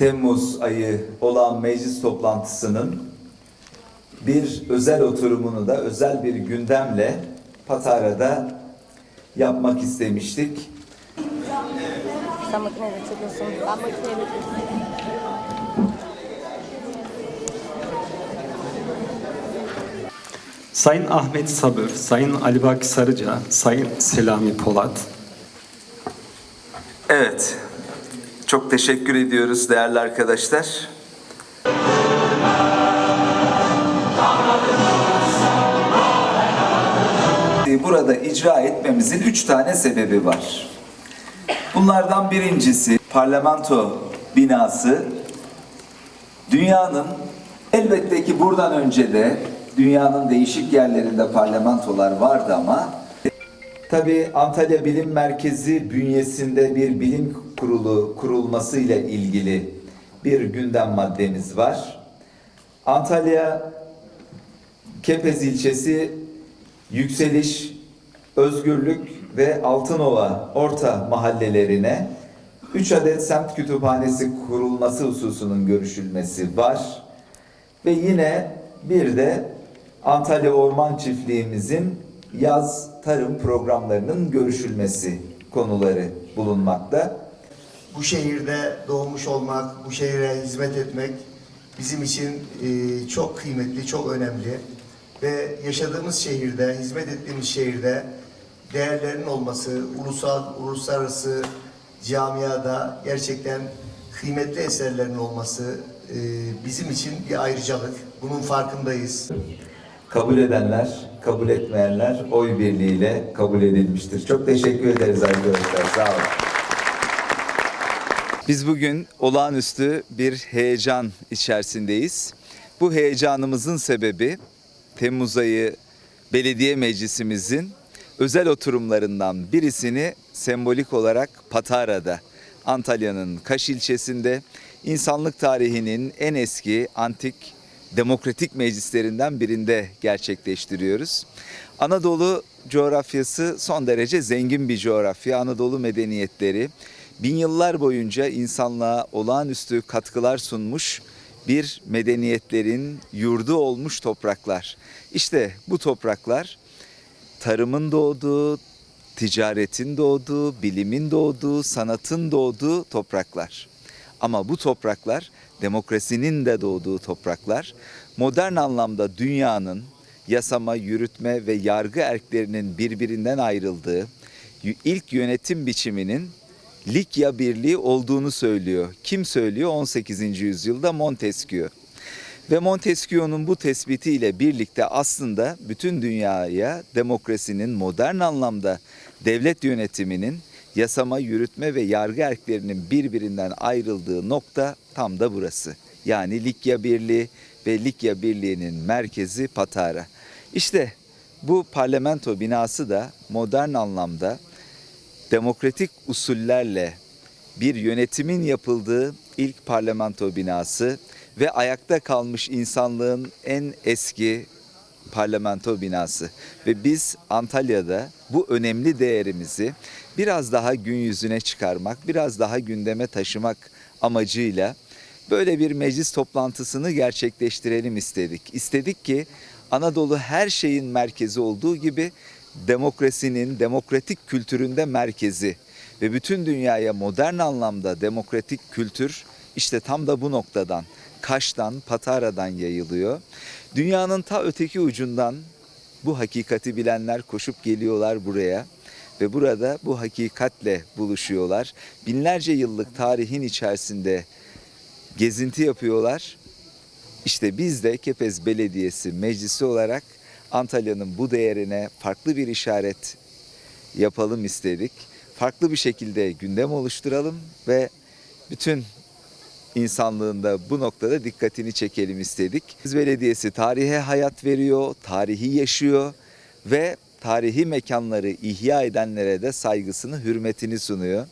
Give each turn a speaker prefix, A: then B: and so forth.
A: Temmuz ayı olan meclis toplantısının bir özel oturumunu da özel bir gündemle Patara'da yapmak istemiştik.
B: Sen makineyle çekiyorsun. Ben makineyle
C: Sayın Ahmet Sabır, Sayın Ali Baki Sarıca, Sayın Selami Polat,
A: Evet, çok teşekkür ediyoruz değerli arkadaşlar. Burada icra etmemizin üç tane sebebi var. Bunlardan birincisi parlamento binası dünyanın elbette ki buradan önce de dünyanın değişik yerlerinde parlamentolar vardı ama Tabii Antalya Bilim Merkezi bünyesinde bir bilim kurulu kurulmasıyla ilgili bir gündem maddemiz var. Antalya Kepez ilçesi Yükseliş, Özgürlük ve Altınova orta mahallelerine 3 adet semt kütüphanesi kurulması hususunun görüşülmesi var. Ve yine bir de Antalya Orman Çiftliğimizin yaz tarım programlarının görüşülmesi konuları bulunmakta.
D: Bu şehirde doğmuş olmak, bu şehire hizmet etmek bizim için e, çok kıymetli, çok önemli. Ve yaşadığımız şehirde, hizmet ettiğimiz şehirde değerlerin olması, ulusal, uluslararası camiada gerçekten kıymetli eserlerin olması e, bizim için bir ayrıcalık. Bunun farkındayız.
A: Kabul edenler, kabul etmeyenler oy birliğiyle kabul edilmiştir. Çok teşekkür ederiz arkadaşlar. Sağ olun. Biz bugün olağanüstü bir heyecan içerisindeyiz. Bu heyecanımızın sebebi Temmuz ayı belediye meclisimizin özel oturumlarından birisini sembolik olarak Patara'da, Antalya'nın Kaş ilçesinde insanlık tarihinin en eski antik demokratik meclislerinden birinde gerçekleştiriyoruz. Anadolu coğrafyası son derece zengin bir coğrafya. Anadolu medeniyetleri bin yıllar boyunca insanlığa olağanüstü katkılar sunmuş bir medeniyetlerin yurdu olmuş topraklar. İşte bu topraklar tarımın doğduğu, ticaretin doğduğu, bilimin doğduğu, sanatın doğduğu topraklar. Ama bu topraklar demokrasinin de doğduğu topraklar. Modern anlamda dünyanın yasama, yürütme ve yargı erklerinin birbirinden ayrıldığı ilk yönetim biçiminin Likya Birliği olduğunu söylüyor. Kim söylüyor? 18. yüzyılda Montesquieu. Ve Montesquieu'nun bu tespitiyle birlikte aslında bütün dünyaya demokrasinin modern anlamda devlet yönetiminin yasama, yürütme ve yargı erklerinin birbirinden ayrıldığı nokta tam da burası. Yani Likya Birliği ve Likya Birliği'nin merkezi Patara. İşte bu parlamento binası da modern anlamda demokratik usullerle bir yönetimin yapıldığı ilk parlamento binası ve ayakta kalmış insanlığın en eski parlamento binası ve biz Antalya'da bu önemli değerimizi biraz daha gün yüzüne çıkarmak, biraz daha gündeme taşımak amacıyla böyle bir meclis toplantısını gerçekleştirelim istedik. İstedik ki Anadolu her şeyin merkezi olduğu gibi demokrasinin, demokratik kültüründe merkezi ve bütün dünyaya modern anlamda demokratik kültür işte tam da bu noktadan, Kaş'tan, Patara'dan yayılıyor. Dünyanın ta öteki ucundan bu hakikati bilenler koşup geliyorlar buraya ve burada bu hakikatle buluşuyorlar. Binlerce yıllık tarihin içerisinde gezinti yapıyorlar. İşte biz de Kepez Belediyesi Meclisi olarak Antalya'nın bu değerine farklı bir işaret yapalım istedik. Farklı bir şekilde gündem oluşturalım ve bütün insanlığın da bu noktada dikkatini çekelim istedik. Kepez Belediyesi tarihe hayat veriyor, tarihi yaşıyor ve tarihi mekanları ihya edenlere de saygısını, hürmetini sunuyor.